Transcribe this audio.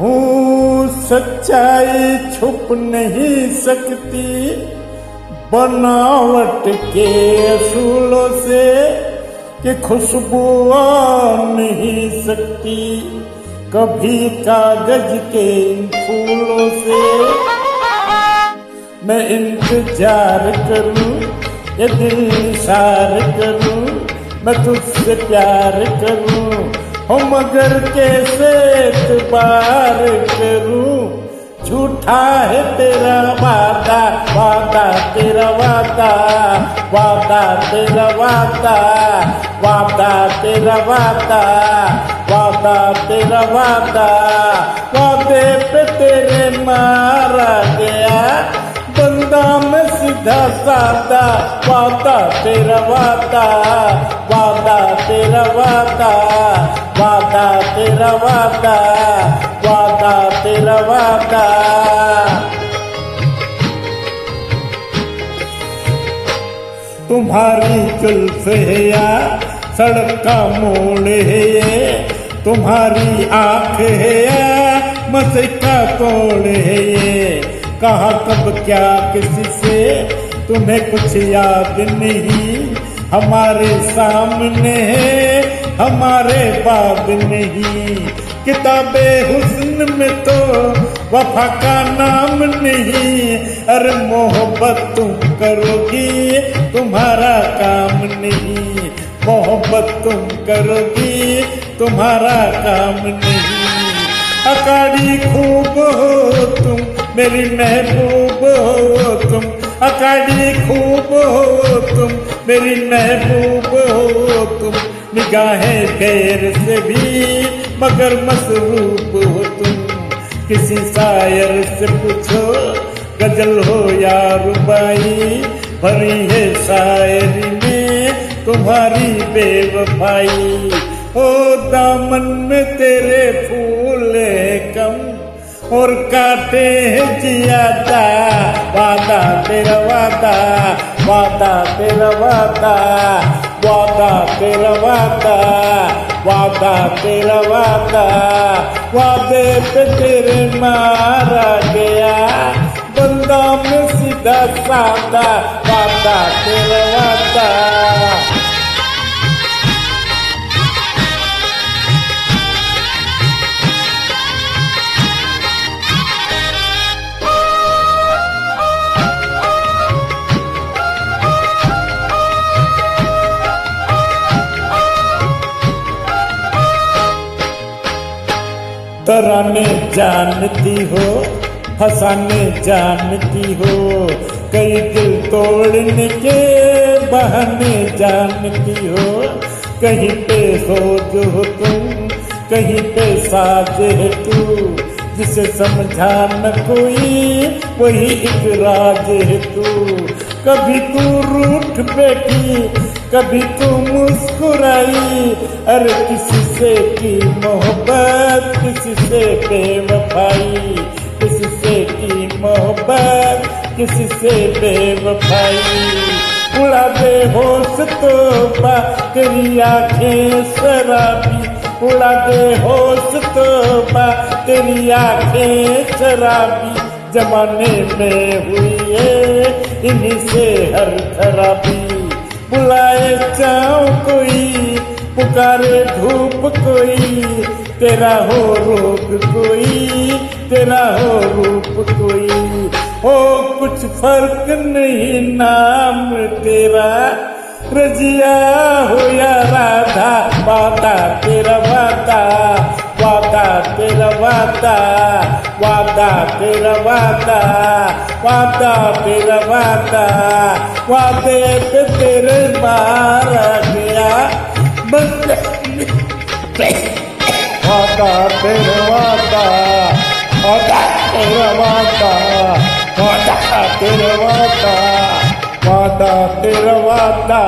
हूँ, सच्चाई छुप नहीं सकती। बनावट के असूलों से कि खुशबू आ नहीं सकती। कभी कागज़ के फूलों से मैं इंतज़ार करूँ, ये दिल इशार करूँ, मैं तुझसे प्यार करूँ। हो मगर कैसे एतबार करूँ? झूठा है तेरा वादा वादा तेरा वादा वादा तेरा वादा वादा तेरा वादा वादा तेरा वादा। वादे पे तेरे मारा गया बंदा मैं सीधा साधा वादा तेरा वादा वादा तेरा वादा वादा तेरा वादा वादा तेरा वादा। तुम्हारी जुल्फ है या सड़क का मोड़ है ये, तुम्हारी आँख है या मसे का तोड़ है ये कहा कब क्या किसी से तुम्हें कुछ याद नहीं? हमारे सामने है हमारे बाद नहीं। किताबे हुस्न में तो वफा का नाम नहीं। अरे मोहब्बत तुम करोगी, तुम्हारा काम नहीं। मोहब्बत तुम करोगी, तुम्हारा काम नहीं। अकाड़ी खूब हो तुम मेरी महबूब हो, तुम अकाड़ी खूब हो, तुम मेरी महबूब हो, तुम निगाहें गैर से भी मगर मसरूब हो, तुम किसी शायर से पूछो, गज़ल हो या रुबाई, भरी है शायरी में तुम्हारी बेवफाई। ओ दामन में तेरे फूल कम और काटे हैं जियादा वादा तेरा वादा वादा तेरा वादा वादा तेरा वादा वादा तेरा वादा। वादे पे तेरे मारा गया, बंदा में सीधा सादा वादा तेरा वादा। तराने जानती हो फसाने जानती हो, कई दिल तोड़ने के बहाने जानती हो। कहीं पे सोच हो तुम, कहीं पे साज है तू, जिसे समझा न कोई, वही एक राज है तू। कभी तू रूठ बैठी, कभी तू मुस्कुराई, अरे किसी से की मोहब्बत किसी से बेवफाई किसी से की मोहब्बत? किसी से बेवफाई उड़ा दे होश तो तेरी आँखें शराबी। उड़ा दे होश तो तेरी आँखें शराबी। जमाने में हुई है इन्हीं से हर खराबी। बुलाए जाओ कोई, पुकारे धूप कोई तेरा हो रोग कोई, तेरा हो रूप कोई। हो कुछ फ़र्क नहीं, नाम तेरा। रजिया हो या राधा, वादा तेरा वादा वादा तेरा वादा वादा तेरा वादा वादा तेरा वादा। वादे पे तेरे मारा गया, बंद। वादा तेरा वादा वादा तेरा वादा वादा तेरा वादा वादा तेरा वादा